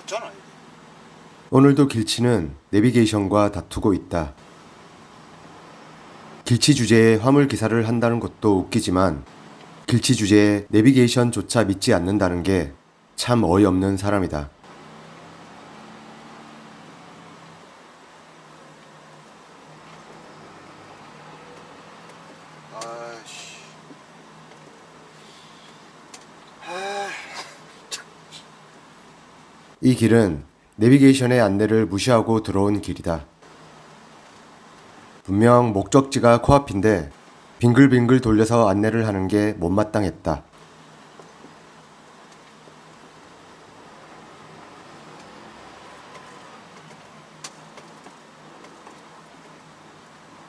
맞잖아. 오늘도 길치는 내비게이션과 다투고 있다. 길치 주제에 화물 기사를 한다는 것도 웃기지만 길치 주제에 내비게이션조차 믿지 않는다는 게 참 어이없는 사람이다. 이 길은 내비게이션의 안내를 무시하고 들어온 길이다. 분명 목적지가 코앞인데 빙글빙글 돌려서 안내를 하는 게 못마땅했다.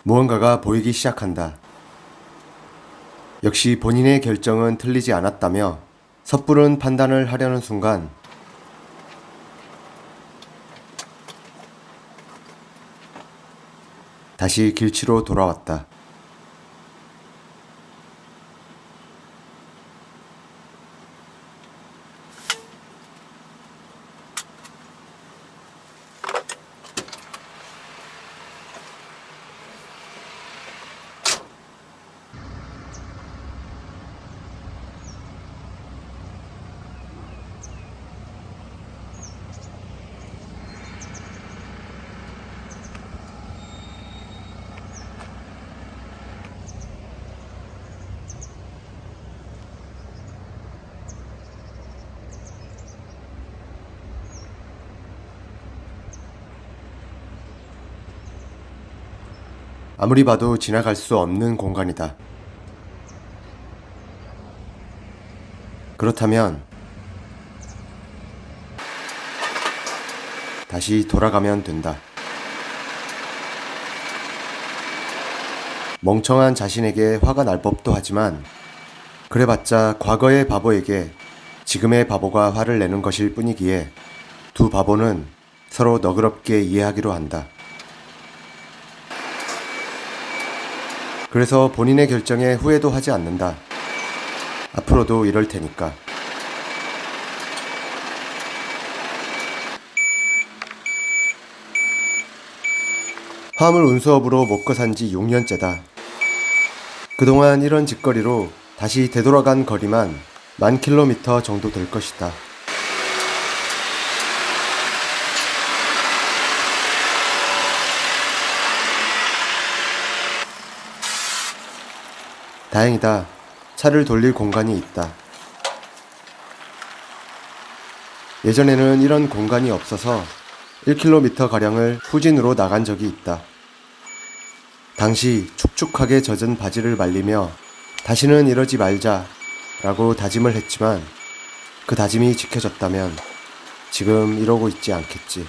무언가가 보이기 시작한다. 역시 본인의 결정은 틀리지 않았다며 섣부른 판단을 하려는 순간 다시 길치로 돌아왔다. 아무리 봐도 지나갈 수 없는 공간이다. 그렇다면 다시 돌아가면 된다. 멍청한 자신에게 화가 날 법도 하지만 그래봤자 과거의 바보에게 지금의 바보가 화를 내는 것일 뿐이기에 두 바보는 서로 너그럽게 이해하기로 한다. 그래서 본인의 결정에 후회도 하지 않는다. 앞으로도 이럴 테니까. 화물 운수업으로 먹고 산 지 6년째다. 그동안 이런 짓거리로 다시 되돌아간 거리만 만 킬로미터 정도 될 것이다. 다행이다. 차를 돌릴 공간이 있다. 예전에는 이런 공간이 없어서 1km 가량을 후진으로 나간 적이 있다. 당시 축축하게 젖은 바지를 말리며 다시는 이러지 말자 라고 다짐을 했지만 그 다짐이 지켜졌다면 지금 이러고 있지 않겠지.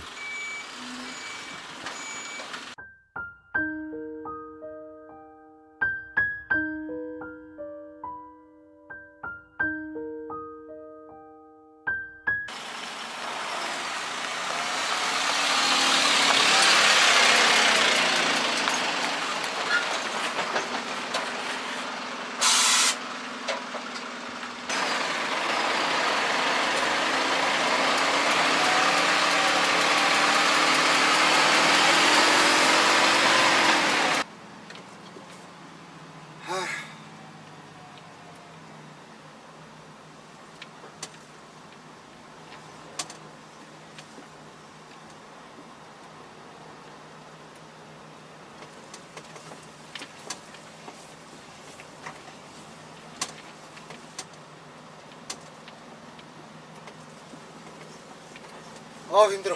아 힘들어.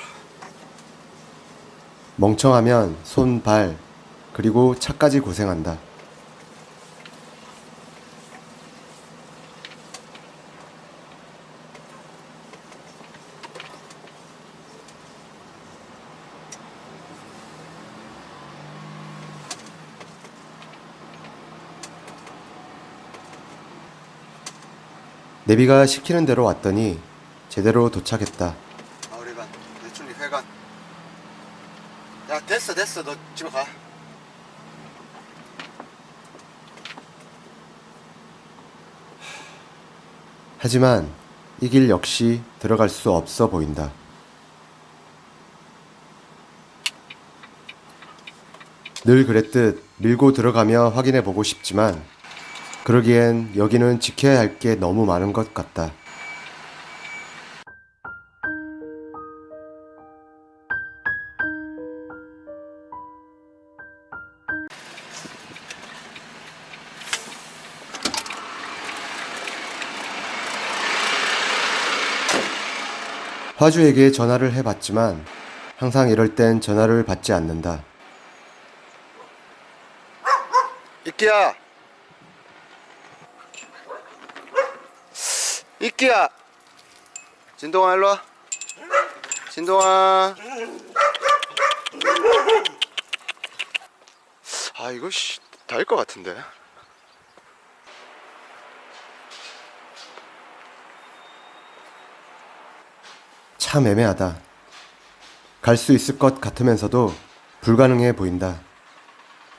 멍청하면 손, 발, 그리고 차까지 고생한다. 내비가 시키는 대로 왔더니 제대로 도착했다. 야 됐어 됐어 너 집에 가 하지만 이 길 역시 들어갈 수 없어 보인다. 늘 그랬듯 밀고 들어가며 확인해 보고 싶지만 그러기엔 여기는 지켜야 할 게 너무 많은 것 같다. 화주에게 전화를 해봤지만 항상 이럴 땐 전화를 받지 않는다. 이끼야. 이끼야. 진동아 일로 와. 진동아. 아 이거 씨 다일 것 같은데. 참 애매하다. 갈 수 있을 것 같으면서도 불가능해 보인다.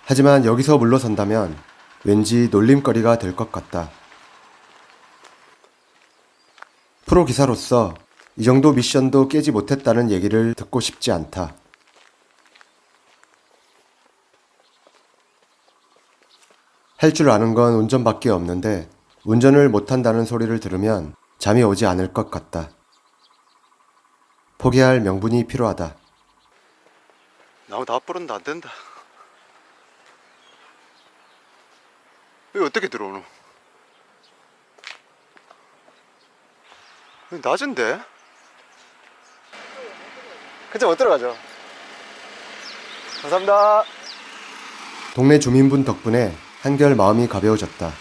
하지만 여기서 물러선다면 왠지 놀림거리가 될 것 같다. 프로 기사로서 이 정도 미션도 깨지 못했다는 얘기를 듣고 싶지 않다. 할 줄 아는 건 운전밖에 없는데 운전을 못한다는 소리를 들으면 잠이 오지 않을 것 같다. 포기할 명분이 필요하다. 나무 다 부른다 안 된다. 이거 어떻게 들어오노? 여기 낮은데? 그냥 못 들어가죠. 감사합니다. 동네 주민분 덕분에 한결 마음이 가벼워졌다.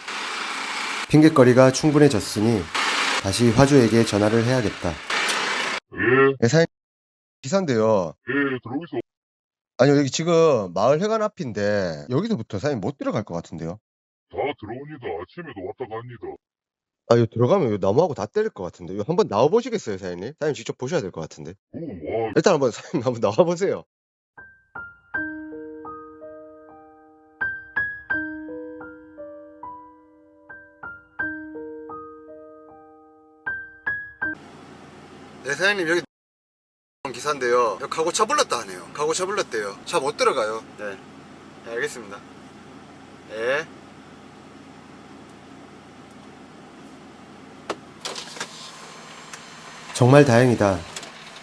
핑곗거리가 충분해졌으니 다시 화주에게 전화를 해야겠다. 예, 네, 사장님 기사인데요. 예, 들어오고 있어. 아니요 여기 지금 마을 회관 앞인데 여기서부터 사장님 못 들어갈 것 같은데요. 다 들어옵니다. 아침에도 왔다 갑니다. 아 이거 들어가면 이거 나무하고 다 때릴 것 같은데 이거 한번 나와 보시겠어요 사장님? 사장님 직접 보셔야 될 것 같은데. 오, 와, 일단 한번 사장님 한번 나와 보세요. 네 사장님 여기 기사인데요. 여기 가고 차 불렀다 하네요. 가고 차 불렀대요. 차 못 들어가요. 네. 네 알겠습니다. 네. 정말 다행이다.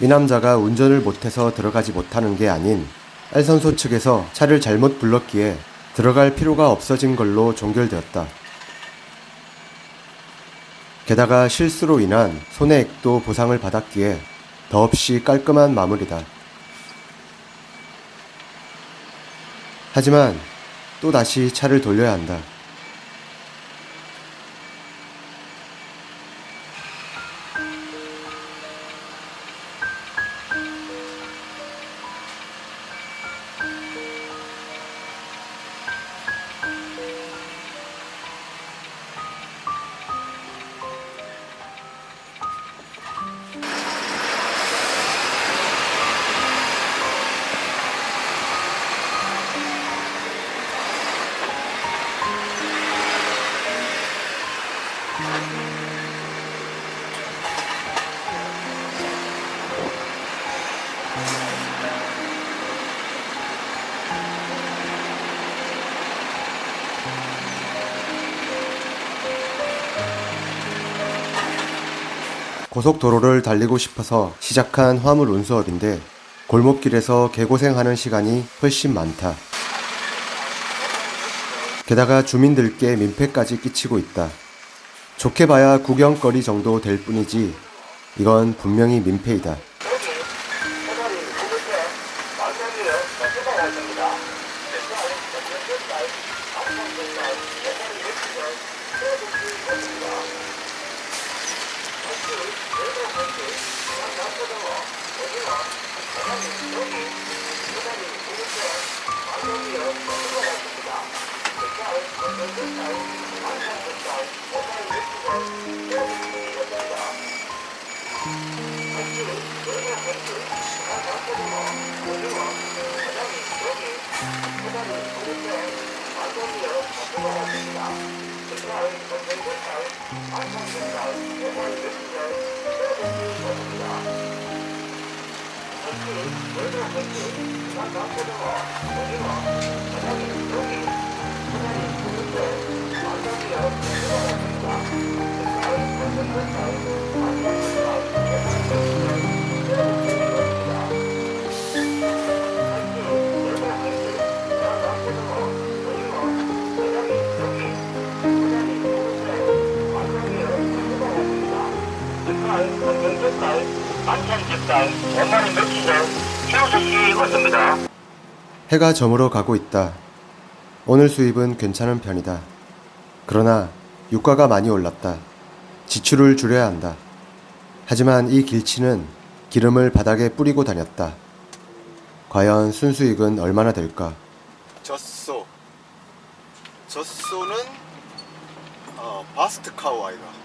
이 남자가 운전을 못해서 들어가지 못하는 게 아닌 알선소 측에서 차를 잘못 불렀기에 들어갈 필요가 없어진 걸로 종결되었다. 게다가 실수로 인한 손해액도 보상을 받았기에 더없이 깔끔한 마무리다. 하지만 또 다시 차를 돌려야 한다. 고속도로를 달리고 싶어서 시작한 화물 운수업인데 골목길에서 개고생하는 시간이 훨씬 많다. 게다가 주민들께 민폐까지 끼치고 있다. 좋게 봐야 구경거리 정도 될 뿐이지 이건 분명히 민폐이다. 만찬 즉당 원만인 젓이 왔습니다. 해가 저물어 가고 있다. 오늘 수입은 괜찮은 편이다. 그러나 유가가 많이 올랐다. 지출을 줄여야 한다. 하지만 이 길치는 기름을 바닥에 뿌리고 다녔다. 과연 순수익은 얼마나 될까? 젖소 젖소는 어, 바스트 카우 아이가 어,